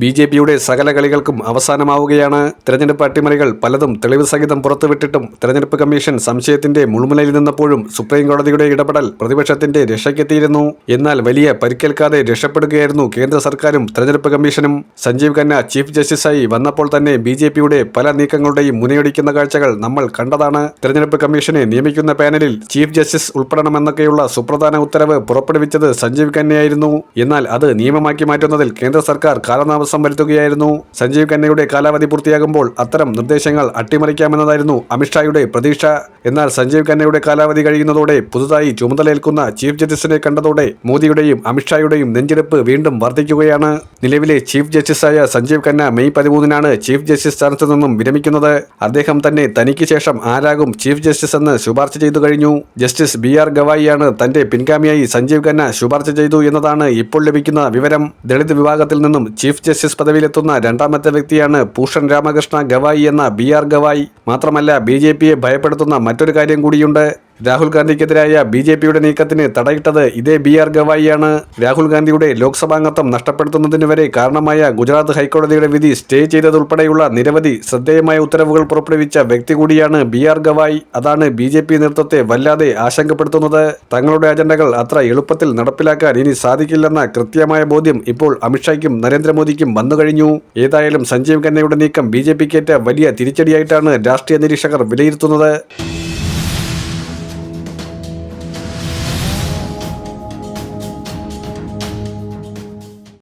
B J പിയുടെ സകല കളികൾക്കും അവസാനമാവുകയാണ്. തെരഞ്ഞെടുപ്പ് അട്ടിമറികൾ പലതും തെളിവ് സഹിതം പുറത്തുവിട്ടിട്ടും തെരഞ്ഞെടുപ്പ് കമ്മീഷൻ സംശയത്തിന്റെ മുൾമുനയിൽ നിന്നപ്പോഴും സുപ്രീം കോടതിയുടെ ഇടപെടൽ പ്രതിപക്ഷത്തിന്റെ രക്ഷയ്ക്കെത്തിയിരുന്നു. എന്നാൽ വലിയ പരിക്കേൽക്കാതെ രക്ഷപ്പെടുകയായിരുന്നു കേന്ദ്ര സർക്കാരും തെരഞ്ഞെടുപ്പ് കമ്മീഷനും. സഞ്ജീവ് ഖന്ന ചീഫ് ജസ്റ്റിസായി വന്നപ്പോൾ തന്നെ ബി ജെ പിയുടെ പല നീക്കങ്ങളുടെയും മുനയൊടിക്കുന്ന കാഴ്ചകൾ നമ്മൾ കണ്ടതാണ്. തെരഞ്ഞെടുപ്പ് കമ്മീഷനെ നിയമിക്കുന്ന പാനലിൽ ചീഫ് ജസ്റ്റിസ് ഉൾപ്പെടണമെന്നൊക്കെയുള്ള സുപ്രധാന ഉത്തരവ് പുറപ്പെടുവിച്ചത് സഞ്ജീവ് ഖന്നയായിരുന്നു. എന്നാൽ അത് നിയമമാക്കി മാറ്റുന്നതിൽ കേന്ദ്ര സർക്കാർ കാലതാമസം വരുത്തുകയായിരുന്നു. സഞ്ജീവ് ഖന്നയുടെ കാലാവധി പൂർത്തിയാകുമ്പോൾ അത്തരം നിർദ്ദേശങ്ങൾ അട്ടിമറിക്കാമെന്നതായിരുന്നു അമിത്ഷായുടെ പ്രതീക്ഷ. എന്നാൽ സഞ്ജീവ് ഖന്നയുടെ കാലാവധി കഴിയുന്നതോടെ പുതുതായി ചുമതലയേൽക്കുന്ന ചീഫ് ജസ്റ്റിസിനെ കണ്ടതോടെ മോദിയുടെയും അമിത്ഷായുടെയും നെഞ്ചെടുപ്പ് വീണ്ടും വർദ്ധിക്കുകയാണ് നിലവിലെ ചീഫ് ജസ്റ്റിസായ സഞ്ജീവ് ഖന്ന മെയ് പതിമൂന്നിനാണ് ചീഫ് ജസ്റ്റിസ് സ്ഥാനത്ത് നിന്നും വിരമിക്കുന്നത്. അദ്ദേഹം തന്നെ തനിക്ക് ശേഷം ആരാകും ചീഫ് ജസ്റ്റിസ് എന്ന് ശുപാർശ ചെയ്തു കഴിഞ്ഞു. ജസ്റ്റിസ് ബി ആർ ഗവായിയാണ് തന്റെ പിൻഗാമിയായി സഞ്ജീവ് ഖന്ന ശുപാർശ ചെയ്തു എന്നതാണ് ഇപ്പോൾ ലഭിക്കുന്ന വിവരം. ദളിത് വിഭാഗത്തിൽ നിന്നും ചീഫ് ജസ്റ്റിസ് പദവിയിലെത്തുന്ന രണ്ടാമത്തെ വ്യക്തിയാണ് ഭൂഷൺ രാമകൃഷ്ണ ഗവായി എന്ന ബി ആർ ഗവായി. മാത്രമല്ല ബി ജെ പിയെ ഭയപ്പെടുത്തുന്ന മറ്റൊരു കാര്യം കൂടിയുണ്ട്. രാഹുൽ ഗാന്ധിക്കെതിരായ ബി ജെ പിയുടെ നീക്കത്തിന് തടയിട്ടത് ഇതേ ബി ആർ ഗവായിയാണ്. രാഹുൽ ഗാന്ധിയുടെ ലോക്സഭാംഗത്വം നഷ്ടപ്പെടുത്തുന്നതിന് വരെ കാരണമായ ഗുജറാത്ത് ഹൈക്കോടതിയുടെ വിധി സ്റ്റേ ചെയ്തതുൾപ്പെടെയുള്ള നിരവധി ശ്രദ്ധേയമായ ഉത്തരവുകൾ പുറപ്പെടുവിച്ച വ്യക്തി കൂടിയാണ് ബി ആർ ഗവായി. അതാണ് ബി ജെ പി നേതൃത്വത്തെ വല്ലാതെ ആശങ്കപ്പെടുത്തുന്നത്. തങ്ങളുടെ അജണ്ടകൾ അത്ര എളുപ്പത്തിൽ നടപ്പിലാക്കാൻ ഇനി സാധിക്കില്ലെന്ന കൃത്യമായ ബോധ്യം ഇപ്പോൾ അമിത്ഷായ്ക്കും നരേന്ദ്രമോദിക്കും വന്നു കഴിഞ്ഞു. ഏതായാലും സഞ്ജീവ് ഖന്നയുടെ നീക്കം ബി ജെ പിക്കേറ്റ വലിയ തിരിച്ചടിയായിട്ടാണ് രാഷ്ട്രീയ നിരീക്ഷകർ വിലയിരുത്തുന്നത്.